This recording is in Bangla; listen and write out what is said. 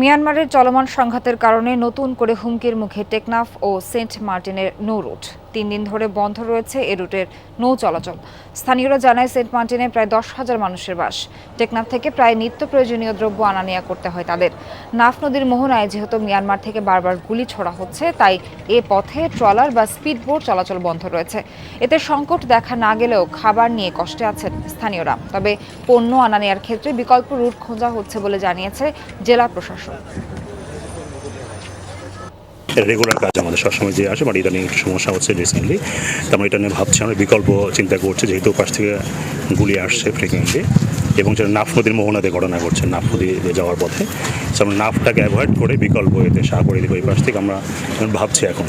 মিয়ানমারের চলমান সংঘাতের কারণে নতুন করে হুমকির মুখে টেকনাফ ও সেন্ট মার্টিনের নৌ রুট। তিন দিন ধরে বন্ধ রয়েছে এ রুটের নৌ চলাচল। স্থানীয়রা জানায় সেন্ট মার্টিনে প্রায় দশ হাজার মানুষের বাস। টেকনাফ থেকে প্রায় নিত্য প্রয়োজনীয় দ্রব্য আনা নেওয়া করতে হয় তাদের। নাফ নদীর মোহনায় যেহেতু মিয়ানমার থেকে বারবার গুলি ছোড়া হচ্ছে, তাই এ পথে ট্রলার বা স্পিডবোট চলাচল বন্ধ রয়েছে। এতে সংকট দেখা না গেলেও খাবার নিয়ে কষ্টে আছেন স্থানীয়রা। তবে পণ্য আনা নেওয়ার ক্ষেত্রে বিকল্প রুট খোঁজা হচ্ছে বলে জানিয়েছে জেলা প্রশাসন। রেগুলার কাজ আমাদের সবসময় যে আসে বাট ইদানিং একটু সমস্যা হচ্ছে রিসেন্টলি তো আমরা এটা নিয়ে ভাবছি, আমরা বিকল্প চিন্তা করছি, যেহেতু পাশ থেকে গুলি আসছে ফ্রিকুয়েন্টলি এবং যেটা নাফ নদীর মোহনাতে ঘটনা ঘটছে নাফ নদীতে যাওয়ার পথে। আমরা নাফটাকে অ্যাভয়েড করে বিকল্প এতে সাহা করে দিব এই পাশ থেকে, আমরা ভাবছি এখন।